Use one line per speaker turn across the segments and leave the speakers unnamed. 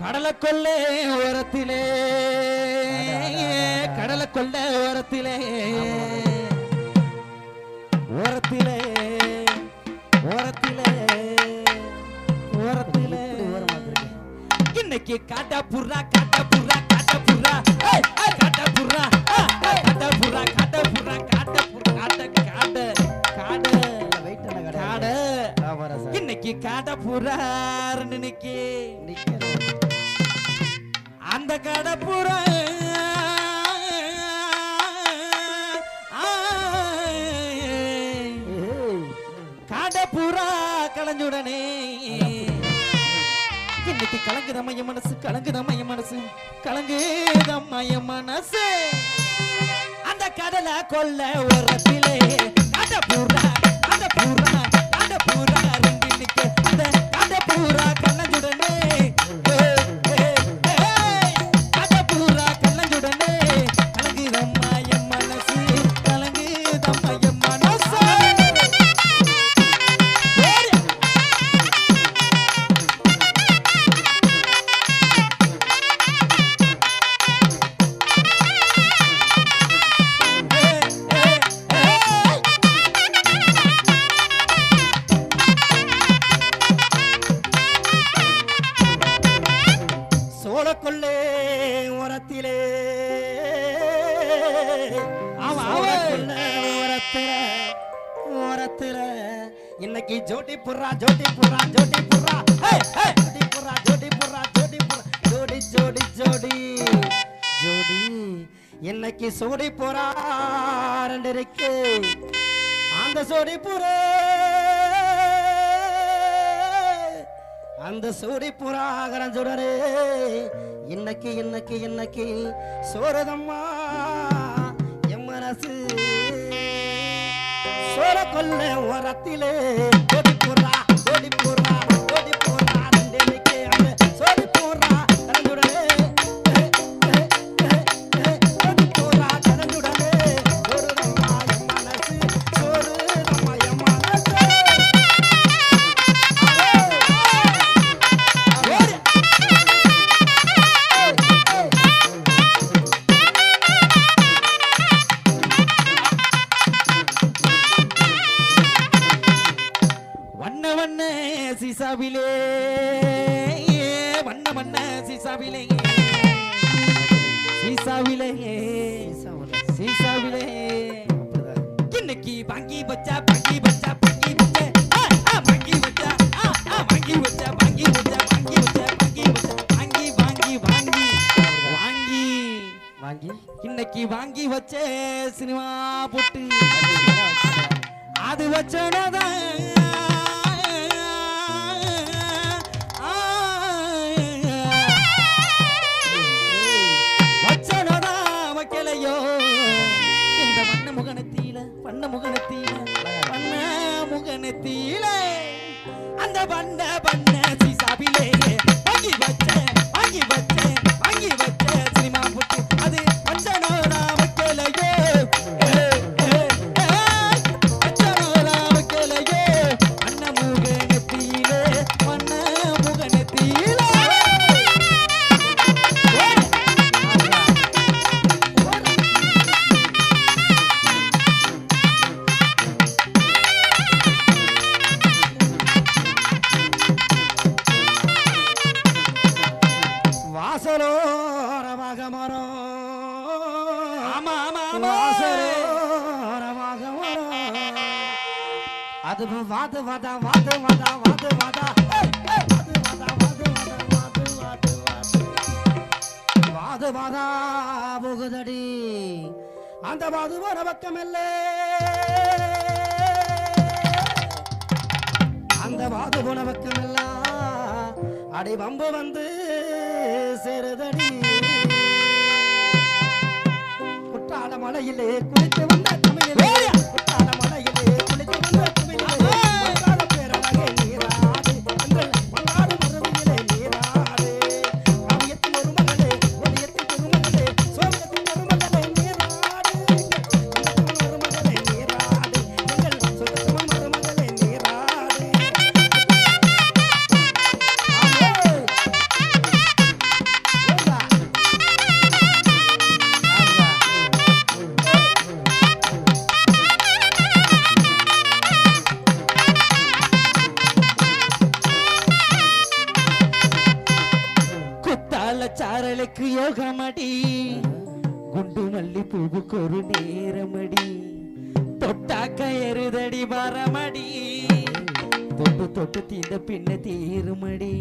கடலை கொள்ளை ஓரத்திலே கடலை கொள்ளை ஓரத்திலே. ஓரத்திலே ஓரத்திலே ஓரத்திலே. இன்னைக்கு காட்டா புறா காட்டா புறா காட்டா புறா காட்டா புறா காட்டா புறா காட்டா புறா காட்டா புறா காட்ட காட? காட. காட இன்னைக்கு காட்ட புறாருன்னு நிக்கி அந்த கடப்புறா. காடப்புறா கலஞ்சுடனே இன்னைக்கு கலங்குதம்மைய மனசு கலங்குதம்மைய மனசு கலங்குதம்மைய மனசு. அந்த கடலை கொல்ல ஒரு காடப்புறா காடப்புறா. ஓரத்தில ஓரத்தில. இன்னைக்கு ஜோடி புறா ஜோடி புறா ஜோடி புறா ஜோடி புறா ஜோடி புறா ஜோடி புறா ஜோடி ஜோடி ஜோடி. ஜோடி இன்னைக்கு சோடி புறா ரெண்டு இருக்கு அந்த சோடி புறா. அந்த சூடி புறாகரம் சுடரே இன்னைக்கு இன்னைக்கு இன்னைக்கு சோரதம்மா. சோர கொல்ல ஓரத்திலே ஓடி புறா ஓடி புறா சிசாவிலே வண்ண வண்ண சிசாவிலே சிசாவிலே சிசாவிலே இன்னைக்கு வாங்கி வச்சா வாங்கி வச்சா வாங்கி வச்சா. வாங்கி வச்சா. வாங்கி வச்சா வாங்கி வச்சா வாங்கி வச்சா வாங்கி வச்சா. வாங்கி வாங்கி வாங்கி. வாங்கி.
வாங்கி.
இன்னைக்கு வாங்கி வச்ச சினிமா போட்டு. அது வச்சனதான். வாது வாது வாதா வாது வாதா வாது வாதா. வாது வாதா வாது வாது அந்த வாது வர பக்கமில்ல. அந்த வாது போன பக்கமெல்லாம் அடி வம்பு வந்து சேருதடி. குற்றால மலையிலே குளித்து வந்த தமிழிலே. குற்றால மலையிலே குளித்து வந்த
சாரலுக்கு குண்டு மல்லி பூவுக்கு ஒரு நேரமடி. தொட்டாக்க எருதடி வரமடி. தொட்டு தொட்டு தீந்த பின்ன தீருமடி.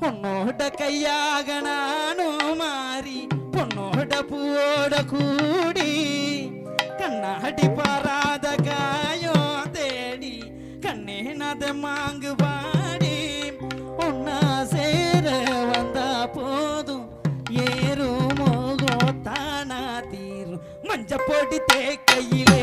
உன்னோட கையாக நானும் மாறி பொன்னோட பூவோட கூடி. கண்ணாடி பாராத காயோ தேடி கண்ணே நத மாங்கு பாடி. ஒன்னா சேர வந்தா போ பொடி தேக்கையிலே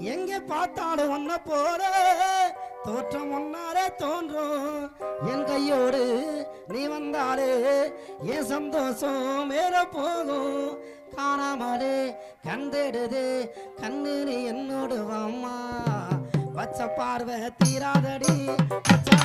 எங்க பார்த்தாலும் ஒன்ன போற தோற்றம் முன்னாலே தோன்றும். என் கையோடு நீ வந்தாலே என் சந்தோஷம் மேல போகும் காணாமலே கண்டெடுது கண்ணு நீ என்னோடு வாம்மா. பச்சை பார்வை தீராதடி பச்சாங்குடி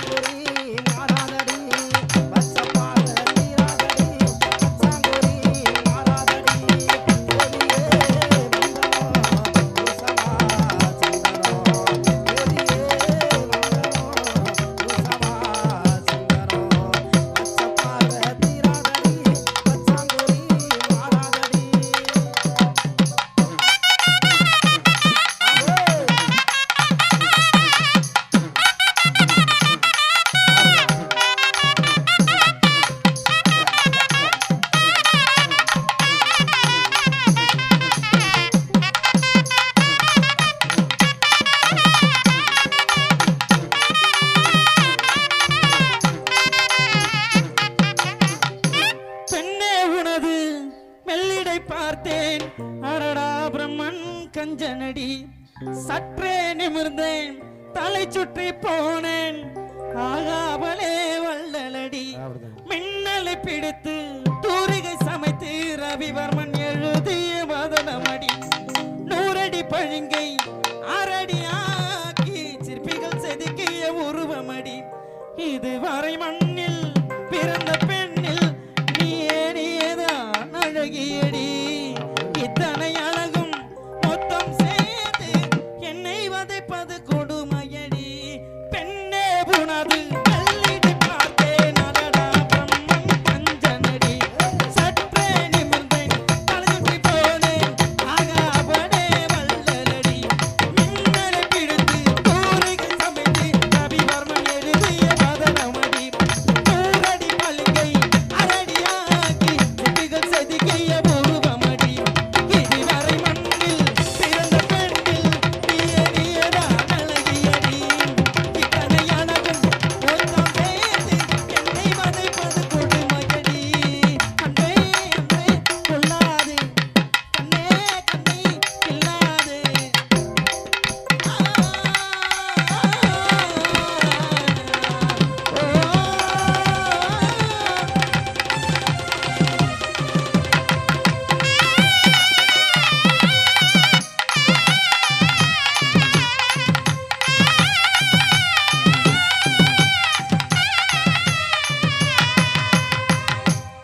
தலை சுற்றி போனேன். ஆகாவலே வள்ளலடி. மின்னலை பிடித்து தூரிகை சமைத்து ரவிவர்மன் எழுதிய வதனமடி. நூறடி பழுங்கை அரடி ஆக்கி சிற்பிகள் செதுக்கிய உருவமடி. இதுவரை மண்